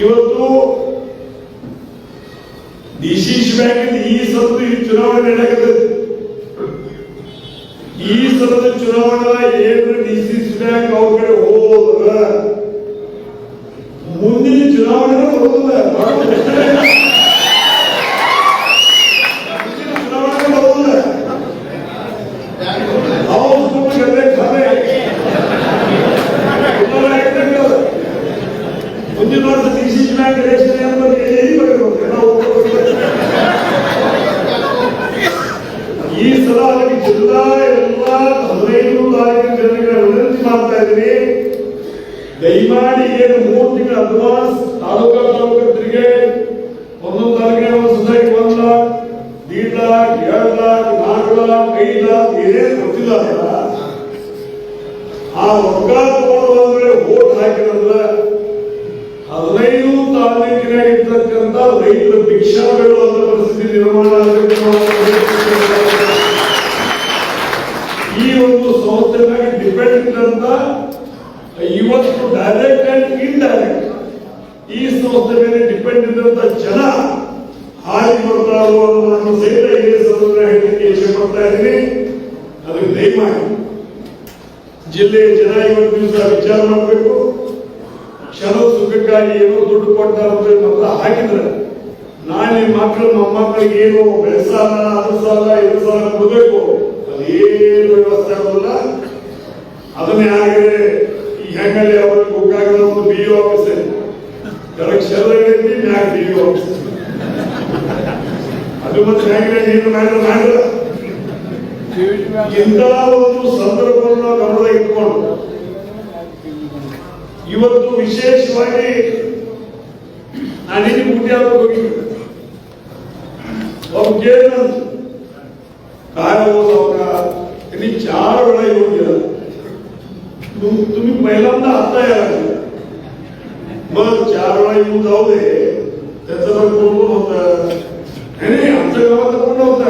ಇವತ್ತು DCC bank ಈ ಸಲದ ಈ ಚುನಾವಣೆ ನಡೆಯುತ್ತದೆ ಈ ಸಲದ ಚುನಾವಣೆ ಏನು ಡಿಸಿಸಿ ಬ್ಯಾಂಕ್ ಅವ್ರ ಕಡೆ ಮಾಡ್ತಾ ಇದ್ದೀನಿ. ದಯಮಾಡಿ ಏನು ಮೂರು ತಿಂಗಳ ಅಡ್ವಾನ್ಸ್ ತಾಲೂಕಾ ತಾಲೂಕರಿಗೆ ಒಂದೊಂದು ತಾಲೂಕಿನ ಒಂದು ಸೊಸೈಟಿ ಒಂದು ಲಾಕ್ ದೀಡ್ ಲಾಕ್ ಎರಡು ಲಾಕ್ ನಾಲ್ಕು ಲಾಕ್ ಐದು ಲಾಕ್ ಏನೇನು ಗೊತ್ತಿಲ್ಲ ಆ ರೊಕ್ಕ ಓಟ್ ಹದಿನೈದು ತಾಲೂಕಿನ ಇರ್ತಕ್ಕಂಥ ರೈತರ ಅಂತ ಪರಿಸ್ಥಿತಿ ನಿರ್ಮಾಣ ಆಗಬೇಕು ಈ ಒಂದು ಸಂಸ್ಥೆ ಮೇಲೆ ಡಿಪೆಂಡ್ ಇದ್ದಂತ ಇವತ್ತು ಡೈರೆಕ್ಟ್ ಅಂಡ್ ಇಂಡೈರೆಕ್ಟ್ ಈ ಸಂಸ್ಥೆ ಮೇಲೆ ಡಿಪೆಂಡ್ ಇದ್ದಂತ ಜನ ಹಾರಿ ಬರ್ತಾರೋ ಅಂತ ಸಹಿತ ಈ ಸಂದರ್ಭ ಹೇಳಲಿಕ್ಕೆ ಇಚ್ಛೆ ಪಡ್ತಾ ಇದ್ದೀನಿ. ಅದಕ್ಕೆ ದಯಮಾಡಿ ಜಿಲ್ಲೆಯ ಜನ ಇವತ್ತು ದಿವಸ ವಿಚಾರ ಮಾಡಬೇಕು. ಕ್ಷಣ ಸುಖಕ್ಕಾಗಿ ಏನೋ ದುಡ್ಡು ಕೊಡ್ತಾರೆ ಅಂತ ಹಾಕಿದ್ರೆ ನಾಳೆ ಮಕ್ಕಳು ಮೊಮ್ಮಕ್ಕಳಿಗೆ ಏನು ಬೆಳೆಸಾಲ ಅದು ಸಾಲ ಇದು ಸಾಲ ಕೊಡಬೇಕು. ಒಂದು ಬಿ ಆಫೀಸ್ ಕೆಳಗೆ ಶೆಲ್ ಐತಿ ಮ್ಯಾಗ ಬಿ ಆಫೀಸ್ ಅದು ಮತ್ತೆ ಹೆಂಗೆ ಏನು ಮಾಡಿದ್ರೆ ಮಾಡಿದ್ರೆ ಇಂತಹ ಒಂದು ಸಂದರ್ಭವನ್ನು ನಾವು ಗಮನದಾಗ ಇಟ್ಕೊಂಡು ಇವತ್ತು ವಿಶೇಷವಾಗಿ ನಾನಿಲ್ಲಿ ಮುಟ್ಟಿ ಹೋಗಿದ್ದೆ अब केरळ काय होत होता त्यांनी चार वेळा येऊन गेला तुम- तुम्ही पहिल्यांदा आता यायला मग चार वेळा येऊन जाऊ दे त्याचं तर पूर्ण होत. नाही आमच्या गावात पूर्ण होत.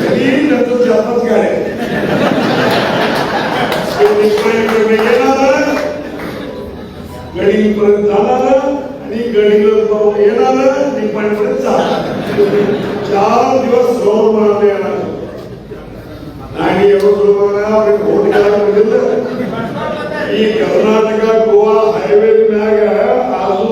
तरी त्याचं जातच गाडे आणि गडीला जाऊन येणार निपाणीपर्यंत जाणार. चार दिवस सौर म्हणाले येणार. आणि एवढं म्हणजे कर्नाटका गोवा हायवे मॅग ಈ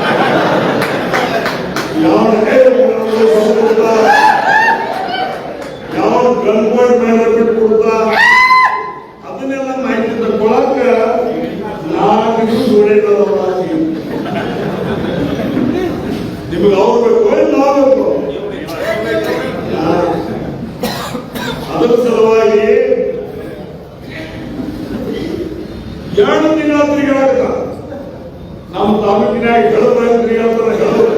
ಅದರ ಸಲುವಾಗಿ ಎರಡು ತಿಂಗಳ ತಿರುಗಾಡ್ತ ನಮ್ಮ ತಾಲೂಕಿನಾಗ ಹೆಳದ ತಿರುಗಾಡ್ತಾರೆ ಹೆಳದ